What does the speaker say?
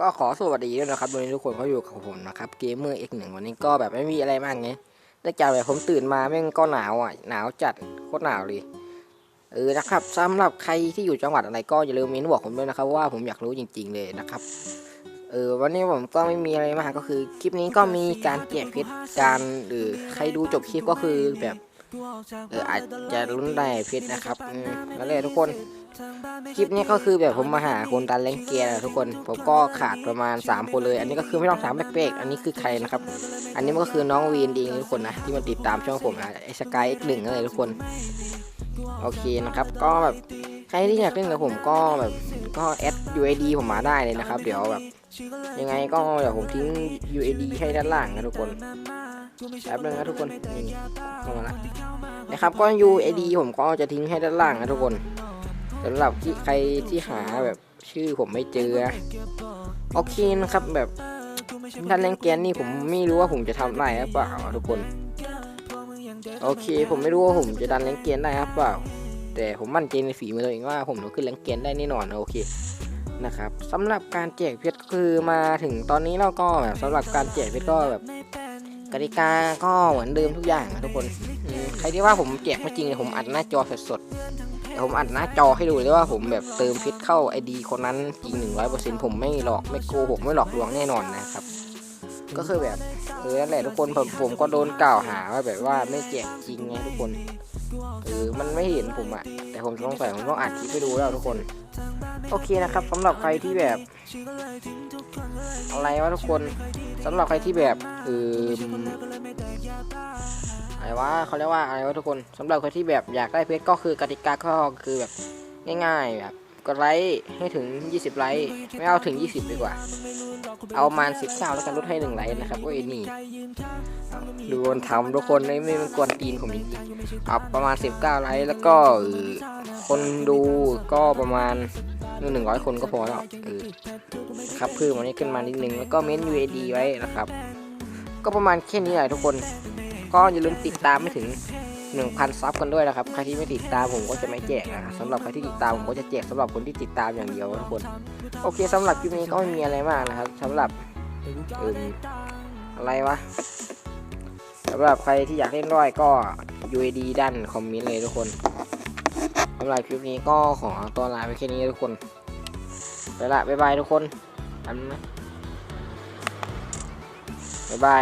ก็ขอสวัสดีด้วยนะครับวันนี้ทุกคนก็อยู่กับผมนะครับเกมเมอร์เอกหนึ่งวันนี้ก็แบบไม่มีอะไรมากไงแต่จากแบบผมตื่นมาแม่งก็หนาวอะหนาวจัดโคตรหนาวเลยเออนะครับสำหรับใครที่อยู่จังหวัดอะไรก็อย่าลืมเมนบอกผมด้วยนะครับว่าผมอยากรู้จริง ๆ เลยนะครับเออวันนี้ผมก็ไม่มีอะไรมากก็คือ คลิปนี้ก็มีการแจกเพชรการหรือใครดูจบคลิปก็คือแบบ เอออาจจะลุ้นได้เพชรนะครับอืมนั่นแหละทุกคนคลิปนี้ก็คือแบบผมมาหาคนดันแรงเกียร์นะทุกคน ผมก็ขาดประมาณ 3 คนเลย อันนี้ก็คือไม่ต้องถามแป๊กๆอันนี้คือใครนะครับ อันนี้มันก็คือน้องวีนเองทุกคนนะที่มาติดตามช่องผมนะไอสกายเอ็กหนึ่งอะไรทุกคน โอเคนะครับ ก็แบบใครที่อยากเล่นกับผมก็แบบก็แอด UID ผมมาได้เลยนะครับ เดี๋ยวแบบยังไงก็เดี๋ยวผมทิ้ง UID ให้ด้านล่างนะทุกคน แป๊บนึงนะทุกคนนี่เข้ามาละนะครับก็ UID ผมก็จะทิ้งให้ด้านล่างนะทุกคนสำหรับที่ใครที่หาแบบชื่อผมไม่เจอนะโอเคนะครับแบบดันแรงแกนนี่ผมไม่รู้ว่าผมจะทำได้หรือเปล่าทุกคน โอเค ผมไม่รู้ว่าผมจะดันแรงเกนได้หรือเปล่า แต่ผมมั่นใจในฝีมือตัวเองว่า ผมจะขึ้นแรงเกนได้แน่นอนโอเคนะครับสำหรับการแจกเพชรคือมาถึงตอนนี้เราก็แบบสำหรับการแจกเพชรก็แบบ กติกาก็เหมือนเดิมทุกอย่างนะทุกคนใครที่ว่าผมแจกไม่จริงเนี่ยผมอัดหน้าจอสดๆเดี๋ยวผมอัดหน้าจอให้ดูเลยว่าผมแบบเติมพิษเข้าไอดีคนนั้นจริงหนึ่งร้อยเปอร์เซ็นต์ผมไม่หลอกไม่โกหกไม่หลอกลวงแน่นอนนะครับ ก็คือแบบเออนั่นแหละทุกคนผมผมก็โดนกล่าวหาว่าแบบว่าไม่แจกจริงไงทุกคนเออมันไม่เห็นผมอะแต่ผมสงสัยผมต้องอัดคลิปไปดูแล้วทุกคน โอเคนะครับสำหรับใครที่แบบ อะไรวะทุกคนสำหรับใครที่แบบเอออะไรวะเขาเรียกว่าอะไรวะทุกคนสำหรับใครที่แบบอยากได้เพชรก็คือกติกาก็คือแบบง่ายๆแบบกดไลค์ให้ถึง 20 ไลค์ไม่เอาถึง 20 ดีกว่า เอาประมาณ19แล้วกันลดให้1ไลค์นะครับโอ้ยนี่ดูคนทำทุกคนไม่ไม่มันกวนตีนผมจริงๆเอาประมาณ 19 ไลค์แล้วก็คนดูก็ประมาณ หนึ่งร้อยคนก็พอแล้วครับเพิ่มวันนี้ขึ้นมานิดนึงแล้วก็เม้น UAD ไว้นะครับ ก็ประมาณแค่นี้แหละทุกคน ก็อย่าลืมติดตามไม่ถึง 1,000 ซับกันด้วยนะครับ ใครที่ไม่ติดตามผมก็จะไม่แจกนะครับสำหรับใครที่ติดตามผมก็จะแจกสำหรับคนที่ติดตามอย่างเดียวทุกคน โอเคสำหรับคลิปนี้ก็ไม่มีอะไรมากนะครับสำหรับเอิ่มอะไรวะสำหรับใครที่อยากเล่นด้วยก็ UAD ด้านคอมเมนต์เลยทุกคน สำหรับคลิปนี้ก็ขอตัวลาไปแค่นี้ทุกคนไปละบ๊ายบายทุกคนอันบ๊ายบาย